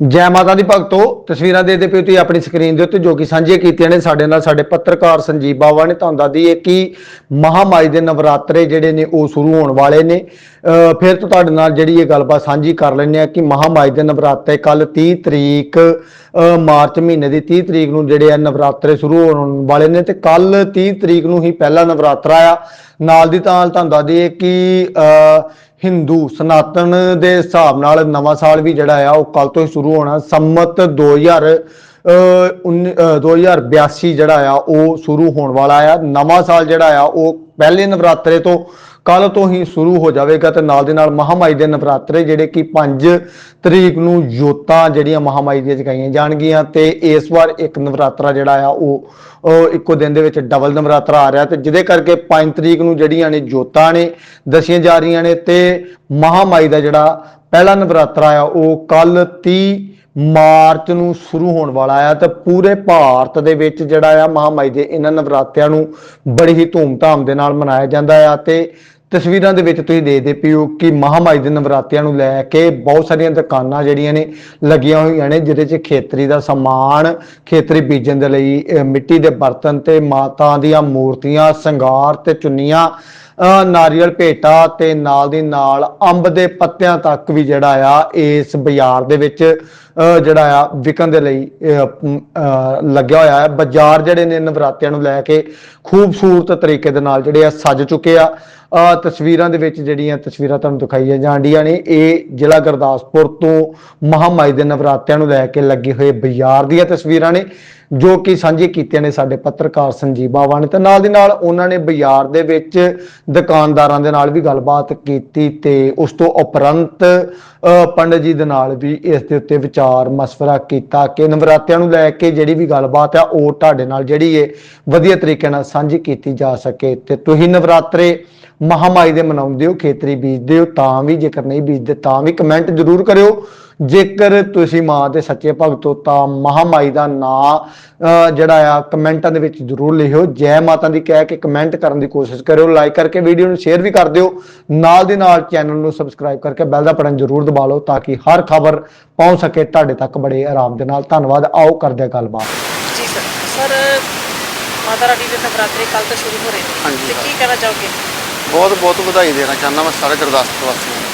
ਜੈ ਮਾਤਾ ਦੀ ਭਗਤੋ, ਤਸਵੀਰਾਂ ਦੇ ਦੇ ਪਿਓ ਤੁਸੀਂ ਆਪਣੀ ਸਕਰੀਨ ਦੇ ਉੱਤੇ ਜੋ ਕਿ ਸਾਂਝੀਆਂ ਕੀਤੀਆਂ ਨੇ ਸਾਡੇ ਨਾਲ ਸਾਡੇ ਪੱਤਰਕਾਰ ਸੰਜੀਵ ਬਾਵਾ ਨੇ, ਤੁਹਾਨੂੰ ਦੱਸਦੀ ਹੈ ਕਿ ਮਹਾਮਾਈ ਦੇ ਨਵਰਾਤਰੇ ਜਿਹੜੇ ਨੇ ਉਹ ਸ਼ੁਰੂ ਹੋਣ ਵਾਲੇ ਨੇ। ਫਿਰ ਤੋਂ ਤੁਹਾਡੇ ਨਾਲ ਜਿਹੜੀ ਇਹ ਗੱਲਬਾਤ ਸਾਂਝੀ ਕਰ ਲੈਂਦੇ ਆ ਕਿ ਮਹਾਮਾਈ ਦੇ ਨਵਰਾਤੇ ਕੱਲ 30 ਤਰੀਕ ਮਾਰਚ ਮਹੀਨੇ ਦੀ 30 ਤਰੀਕ ਨੂੰ ਜਿਹੜੇ ਆ ਨਵਰਾਤਰੇ ਸ਼ੁਰੂ ਹੋਣ ਵਾਲੇ ਨੇ ਤੇ ਕੱਲ 30 ਤਰੀਕ ਨੂੰ ਹੀ ਪਹਿਲਾ ਨਵਰਾਤਰਾ ਆ। ਨਾਲ ਦੀ ਤਾਂ ਤੁਹਾਨੂੰ ਦੱਸ ਦਈਏ ਕਿ ਹਿੰਦੂ ਸਨਾਤਨ ਦੇ ਹਿਸਾਬ ਨਾਲ ਨਵਾਂ ਸਾਲ ਵੀ ਜਿਹੜਾ ਆ, ਉਹ ਕੱਲ ਤੋਂ ਹੀ ਸ਼ੁਰੂ ਹੋਣਾ। ਸੰਮਤ 2000 ਅਹ ਉੱਨੀ- ਅਹ 2082 ਜਿਹੜਾ ਆ, ਉਹ ਸ਼ੁਰੂ ਹੋਣ ਵਾਲਾ ਆ। ਨਵਾਂ ਸਾਲ ਜਿਹੜਾ ਆ, ਉਹ ਪਹਿਲੇ ਨਵਰਾਤਰੇ ਤੋਂ ਕੱਲ ਤੋਂ ਹੀ ਸ਼ੁਰੂ ਹੋ ਜਾਵੇਗਾ ਤੇ ਨਾਲ ਦੇ ਨਾਲ ਮਹਾਮਾਈ ਦੇ ਨਵਰਾਤਰੇ ਜਿਹੜੇ ਕਿ 5 ਤਰੀਕ ਨੂੰ ਜੋਤਾਂ ਜਿਹੜੀਆਂ ਮਹਾਮਾਈ ਦੀਆਂ ਜਗਾਈਆਂ ਜਾਣਗੀਆਂ ਤੇ ਇਸ ਵਾਰ ਇੱਕ ਨਵਰਾਤਰਾ ਜਿਹੜਾ ਆ ਉਹ ਇੱਕੋ ਦਿਨ ਦੇ ਵਿੱਚ ਡਬਲ ਨਵਰਾਤਰਾ ਆ ਰਿਹਾ ਤੇ ਜਿਹਦੇ ਕਰਕੇ 5 ਤਰੀਕ ਨੂੰ ਜਿਹੜੀਆਂ ਨੇ ਜੋਤਾਂ ਨੇ ਦਸੀਆਂ ਜਾ ਰਹੀਆਂ ਨੇ ਤੇ ਮਹਾਮਾਈ ਦਾ ਜਿਹੜਾ ਪਹਿਲਾ ਨਵਰਾਤਰਾ ਆ ਉਹ ਕੱਲ 30 ਮਾਰਚ ਨੂੰ ਸ਼ੁਰੂ ਹੋਣ ਵਾਲਾ ਆ ਤੇ ਪੂਰੇ ਭਾਰਤ ਦੇ ਵਿੱਚ ਜਿਹੜਾ ਆ ਮਹਾਮਾਈ ਦੇ ਇਹਨਾਂ ਨਵਰਾਤਿਆਂ ਨੂੰ ਬੜੀ ਹੀ ਧੂਮਧਾਮ ਦੇ ਨਾਲ ਮਨਾਇਆ ਜਾਂਦਾ ਆ ਤੇ ਤਸਵੀਰਾਂ ਦੇ ਵਿੱਚ ਤੁਸੀਂ ਦੇਖਦੇ ਪਿਓ ਕਿ ਮਹਾਮਾਈ ਦੇ ਨਵਰਾਤਿਆਂ ਨੂੰ ਲੈ ਕੇ ਬਹੁਤ ਸਾਰੀਆਂ ਦੁਕਾਨਾਂ ਜਿਹੜੀਆਂ ਨੇ ਲੱਗੀਆਂ ਹੋਈਆਂ ਨੇ ਜਿਹਦੇ 'ਚ ਖੇਤਰੀ ਦਾ ਸਮਾਨ ਖੇਤਰੀ ਬੀਜਣ ਦੇ ਲਈ ਮਿੱਟੀ ਦੇ ਬਰਤਨ ਤੇ ਮਾਤਾ ਦੀਆਂ ਮੂਰਤੀਆਂ ਸ਼ਿੰਗਾਰ ਤੇ ਚੁੰਨੀਆਂ ਨਾਰੀਅਲ ਭੇਟਾ ਤੇ ਨਾਲ ਦੀ ਨਾਲ ਅੰਬ ਦੇ ਪੱਤਿਆਂ ਤੱਕ ਵੀ ਜਿਹੜਾ ਆ ਇਸ ਬਾਜ਼ਾਰ ਦੇ ਵਿੱਚ ਅਹ ਜਿਹੜਾ ਆ ਵਿਕਣ ਦੇ ਲਈ ਅਹ, ਅਹ, ਲੱਗਿਆ ਹੋਇਆ ਹੈ। ਬਾਜ਼ਾਰ ਜਿਹੜੇ ਨੇ ਨਵਰਾਤਿਆਂ ਨੂੰ ਲੈ ਕੇ ਖੂਬਸੂਰਤ ਤਰੀਕੇ ਦੇ ਨਾਲ ਜਿਹੜੇ ਆ ਸੱਜ ਚੁੱਕੇ ਆ। ਤਸਵੀਰਾਂ ਦੇ ਵਿੱਚ ਜਿਹੜੀਆਂ ਤਸਵੀਰਾਂ ਤੁਹਾਨੂੰ ਦਿਖਾਈਆਂ ਜਾਂਦੀਆਂ ਨੇ, ਇਹ ਜ਼ਿਲ੍ਹਾ ਗੁਰਦਾਸਪੁਰ ਤੋਂ ਮਹਾਮਾਈ ਦੇ ਨਵਰਾਤਿਆਂ ਨੂੰ ਲੈ ਕੇ ਲੱਗੇ ਹੋਏ ਬਾਜ਼ਾਰ ਦੀਆਂ ਤਸਵੀਰਾਂ ਨੇ। ਜੋ ਕਿ ਸਾਂਝੇ ਕੀਤੀਆਂ ਨੇ ਸਾਡੇ ਪੱਤਰਕਾਰ ਸੰਜੀਵ ਬਾਵਾ ਨੇ ਤੇ ਨਾਲ ਦੀ ਨਾਲ ਉਹਨਾਂ ਨੇ ਬਾਜ਼ਾਰ ਦੇ ਵਿੱਚ ਦੁਕਾਨਦਾਰਾਂ ਦੇ ਨਾਲ ਵੀ ਗੱਲਬਾਤ ਕੀਤੀ ਤੇ ਉਸ ਤੋਂ ਉਪਰੰਤ ਅਹ, ਪੰਡਤ ਜੀ ਦੇ ਨਾਲ ਵੀ ਇਸ ਦੇ ਉੱਤੇ ਵਿਚਾਰ ਮਸ਼ਵਰਾ ਕੀਤਾ ਕਿ ਨਵਰਾਤਿਆਂ ਨੂੰ ਲੈ ਕੇ ਜਿਹੜੀ ਵੀ ਗੱਲਬਾਤ ਆ ਉਹ ਤੁਹਾਡੇ ਨਾਲ ਜਿਹੜੀ ਏ ਵਧੀਆ ਤਰੀਕੇ ਨਾਲ ਸਾਂਝੀ ਕੀਤੀ ਜਾ ਸਕੇ। ਤੇ ਤੁਸੀਂ ਨਵਰਾਤਰੇ ਮਹਾਮਾਈ ਦੇ ਮਨਾਉਂਦੇ ਹੋ ਖੇਤਰੀ ਬੀਜਦੇ ਹੋ ਤਾਂ ਵੀ ਜੇਕਰ ਨਹੀਂ ਬੀਜਦੇ ਤਾਂ ਵੀ ਕਮੈਂਟ ਜ਼ਰੂਰ ਕਰਿਓ। ਜੇਕਰ ਤੁਸੀਂ ਮਾਂ ਦੇ ਸੱਚੇ ਭਗਤ ਹੋ ਤਾਂ ਮਹਾਮਾਈ ਦਾ ਨਾਂ ਜਿਹੜਾ ਆ ਕਮੈਂਟਾਂ ਦੇ ਵਿੱਚ ਜ਼ਰੂਰ ਲਿਖਿਓ। ਜੈ ਮਾਤਾ ਦੀ ਕਹਿ ਕੇ ਕਮੈਂਟ ਕਰਨ ਦੀ ਕੋਸ਼ਿਸ਼ ਕਰਿਓ ਲਾਈਕ ਕਰਕੇ ਵੀਡੀਓ ਨੂੰ ਸ਼ੇਅਰ ਵੀ ਕਰ ਦਿਓ। ਨਾਲ ਦੀ ਨਾਲ ਚੈਨਲ ਨੂੰ ਸਬਸਕ੍ਰਾਈਬ ਕਰਕੇ ਬੈਲ ਦਾ ਬਟਨ ਜ਼ਰੂਰ ਦਬਾ ਲਓ ਤਾਂ ਕਿ ਹਰ ਖਬਰ ਪਹੁੰਚ ਸਕੇ ਤੁਹਾਡੇ ਤੱਕ ਬੜੇ ਆਰਾਮ ਦੇ ਨਾਲ। ਧੰਨਵਾਦ ਆਓ ਕਰਦੇ ਹਾਂ ਗੱਲਬਾਤ। ਜੀ ਸਰ ਸਰ ਮਾਤਾ ਰਾਣੀ ਦੇ ਨਵਰਾਤਰੇ ਕੱਲ ਤੋਂ ਸ਼ੁਰੂ ਹੋ ਰਹੇ ਨੇ ਹਾਂਜੀ, ਤੇ। ਕੀ ਕਹਿਣਾ ਚਾਹੋਗੇ? ਬਹੁਤ ਬਹੁਤ ਵਧਾਈ ਦੇਣਾ ਚਾਹੁੰਦਾ ਮੈਂ ਸਾਰੇ ਗੁਰਦਾਸਪੁਰ ਵਾਸੀਆਂ ਨੂੰ।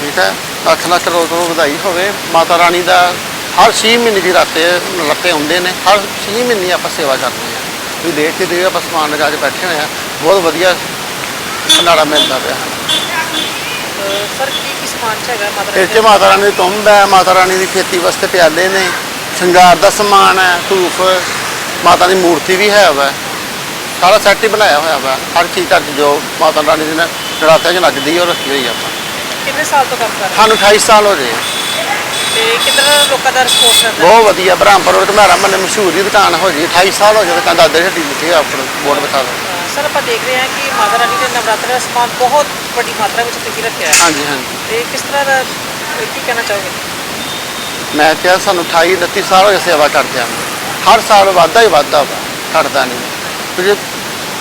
ਠੀਕ ਹੈ? ਲੱਖ ਲੱਖ ਕਰੋੜ ਕਰੋੜ ਵਧਾਈ ਹੋਵੇ। ਮਾਤਾ ਰਾਣੀ ਦਾ ਹਰ 6 ਮਹੀਨੇ ਦੀ ਰਾਤੇ ਲੱਤੇ ਹੁੰਦੇ ਨੇ। ਹਰ 6 ਮਹੀਨੇ ਆਪਾਂ ਸੇਵਾ ਕਰਦੇ ਹਾਂ। ਵੀ ਦੇਖ ਕੇ ਦੇ ਆਪਾਂ ਸਮਾਨ ਲਗਾ ਕੇ ਬੈਠੇ ਹੋਏ ਆ ਬਹੁਤ ਵਧੀਆ ਭੰਡਾਰਾ ਮਿਲਦਾ ਪਿਆ। ਸਰ ਕੀ ਕੀ ਸਮਾਨ ਚ ਹੈਗਾ ਮਾਤਾ ਰਾਣੀ 'ਚ ਮਾਤਾ ਰਾਣੀ ਦੀ ਤੁੰਬ ਹੈ। ਮਾਤਾ ਰਾਣੀ ਦੀ ਖੇਤੀ ਵਾਸਤੇ ਪਿਆਲੇ ਨੇ। ਸ਼ਿੰਗਾਰ ਦਾ ਸਮਾਨ ਹੈ ਧੂਫ। ਮਾਤਾ ਦੀ ਮੂਰਤੀ ਵੀ ਹੈ ਵਾ। ਸਾਰਾ ਸੈੱਟ ਹੀ ਬਣਾਇਆ ਹੋਇਆ ਵਾ। ਹਰ ਚੀਜ਼ 'ਚ ਜੋ ਮਾਤਾ ਰਾਣੀ ਦੀ ਨਰਾਤਿਆਂ 'ਚ ਲੱਗਦੀ ਹੈ ਉਹ ਰੱਖੀ ਹੋਈ ਆ ਆਪਾਂ। ਕਿੰਨੇ ਸਾਲ ਤੋਂ ਕੰਮ ਕਰ ਰਹੇ ਸਾਨੂੰ 28 ਸਾਲ ਹੋ ਗਏ। ਤੇ ਕਿੰਨਾ ਲੋਕਾਂ ਦਾ ਰਿਸਪੌਂਸ ਰਹਿੰਦਾ? ਬਹੁਤ ਵਧੀਆ ਬ੍ਰਹਮਪੁਰ ਰੋਡ ਘਮਾਰਾ ਮੰਨੇ ਮਸ਼ਹੂਰ ਦੀ ਦੁਕਾਨ ਹੋ ਜੀ। 28 ਸਾਲ ਹੋ ਗਏ ਤਾਂ ਦਾਦੇ ਹੱਡੀ ਲਿਖੀ ਆ ਉੱਪਰ ਬੋਰਡ ਬਤਾ ਦੋ ਸਰ ਆਪਾਂ ਦੇਖ ਰਹੇ ਹਾਂ ਕਿ ਮਾਤਾ ਰਾਣੀ ਦੇ ਨਵਰਾਤਰੇ ਦਾ ਸਮਾਨ ਬਹੁਤ ਵੱਡੀ ਮਾਤਰਾ ਵਿੱਚ ਤੁਸੀਂ ਰੱਖਿਆ ਹੈ। ਹਾਂਜੀ ਹਾਂਜੀ। ਤੇ ਕਿਸ ਤਰ੍ਹਾਂ ਦਾ ਕੀ ਕਹਿਣਾ ਚਾਹੋਗੇ? ਮੈਂ ਕਿਹਾ ਸਾਨੂੰ 28 29 ਸਾਲ ਹੋ ਗਏ ਸੇਵਾ ਕਰਦਿਆਂ ਨੂੰ ਹਰ ਸਾਲ ਵਾਧਾ ਹੀ ਵਾਧਾ ਵਾ ਘਟਦਾ ਨਹੀਂ। ਜੇ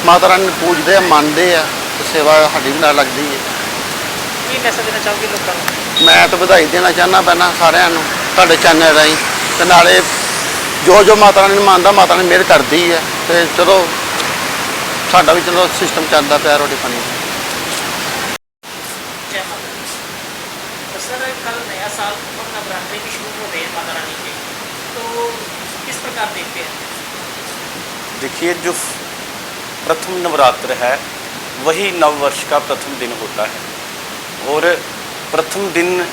ਮਾਤਾ ਰਾਣੀ ਨੂੰ ਪੂਜਦੇ ਆ ਮੰਨਦੇ ਆ ਤੇ ਸੇਵਾ ਸਾਡੀ ਵੀ ਨਾਲ ਲੱਗਦੀ ਹੈ। ਕੀ ਮੈਸੇਜ ਦੇਣਾ ਚਾਹੋਗੇ ਲੋਕਾਂ ਨੂੰ ਮੈਂ ਤਾਂ ਵਧਾਈ ਦੇਣਾ ਚਾਹੁੰਦਾ ਪਹਿਲਾਂ ਸਾਰਿਆਂ ਨੂੰ ਤੁਹਾਡੇ ਚੈਨਲ ਰਾਹੀਂ ਤੇ ਨਾਲੇ ਜੋ ਜੋ ਮਾਤਾ ਰਾਣੀ ਨੂੰ ਮੰਨਦਾ ਮਾਤਾ ਰਾਣੀ ਮਿਹਰ ਕਰਦੀ ਹੈ ਤੇ ਚਲੋ ਸਾਡਾ ਵੀ ਚਲੋ ਸਿਸਟਮ ਚੱਲਦਾ ਪਿਆ ਰੋਟੀ ਪਾਣੀ ਦਾ जय माता दी। तो सर कल नया साल और नवरात्रि भी शुरू हो रहे हैं माता रानी के तो किस प्रकार देखते हैं देखिए जो प्रथम नवरात्र है वही नव वर्ष का प्रथम दिन होता है और प्रथम दिन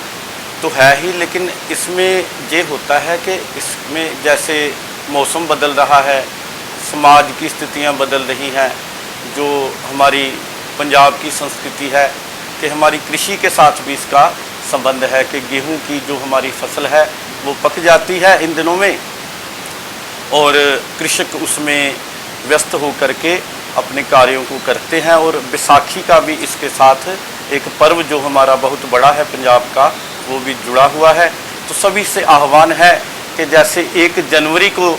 तो है ही, लेकिन इसमें ये होता है कि इसमें जैसे मौसम बदल रहा है, समाज की स्थितियाँ बदल रही हैं, जो हमारी पंजाब की संस्कृति है, कि हमारी कृषि के साथ भी इसका संबंध है, कि गेहूँ की जो हमारी फ़सल है, वो पक जाती है इन दिनों में, और कृषक उसमें व्यस्त होकर के अपने कार्यों को करते हैं और बैसाखी का भी इसके साथ एक पर्व जो हमारा बहुत बड़ा है पंजाब का वो भी जुड़ा हुआ है तो सभी से आह्वान है कि जैसे एक जनवरी को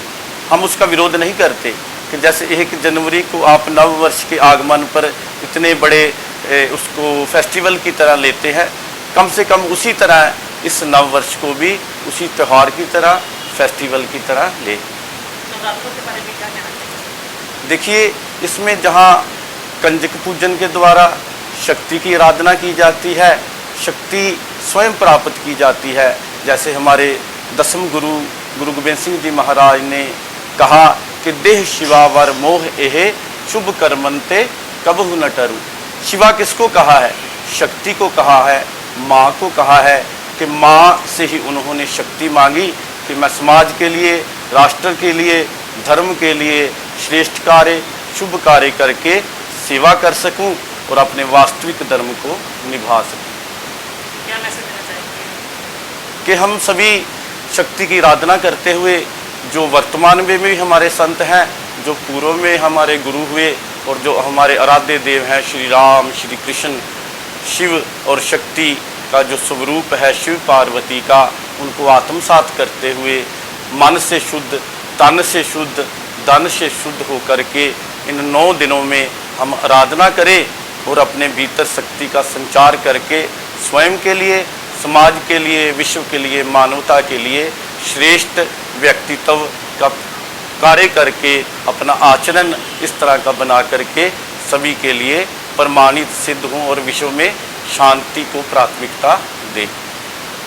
हम उसका विरोध नहीं करते कि जैसे एक जनवरी को आप नव वर्ष के आगमन पर इतने बड़े ए, उसको फेस्टिवल की तरह लेते हैं कम से कम उसी तरह इस नव वर्ष को भी उसी त्यौहार की तरह फेस्टिवल की तरह ले नवरात्रों देखिए, इसमें जहाँ कंजक पूजन के द्वारा शक्ति की आराधना की जाती है, शक्ति स्वयं प्राप्त की जाती है। जैसे हमारे दसम गुरु गुरु गोबिंद सिंह जी महाराज ने कहा कि देह शिवा वर मोह एहे, शुभ कर्मंते कबहु न टरू। शिवा किसको कहा है? शक्ति को कहा है, माँ को कहा है कि माँ से ही उन्होंने शक्ति मांगी कि मैं समाज के लिए, राष्ट्र के लिए, धर्म के लिए श्रेष्ठ कार्य शुभ कार्य करके सेवा कर सकूँ और अपने वास्तविक धर्म को निभा सकूँ। क्या मैसेज देना कि हम सभी शक्ति की आराधना करते हुए जो वर्तमान में भी हमारे संत हैं जो पूर्व में हमारे गुरु हुए और जो हमारे आराध्य देव हैं श्री राम श्री कृष्ण शिव और शक्ति का जो स्वरूप है शिव पार्वती का उनको आत्मसात करते हुए मन से शुद्ध तन से शुद्ध धन से शुद्ध होकर के इन नौ दिनों में हम आराधना करें और अपने भीतर शक्ति का संचार करके स्वयं के लिए, समाज के लिए, विश्व के लिए, मानवता के लिए श्रेष्ठ व्यक्तित्व का कार्य करके अपना आचरण इस तरह का बना करके सभी के लिए प्रमाणित सिद्ध हों और विश्व में शांति को प्राथमिकता दें।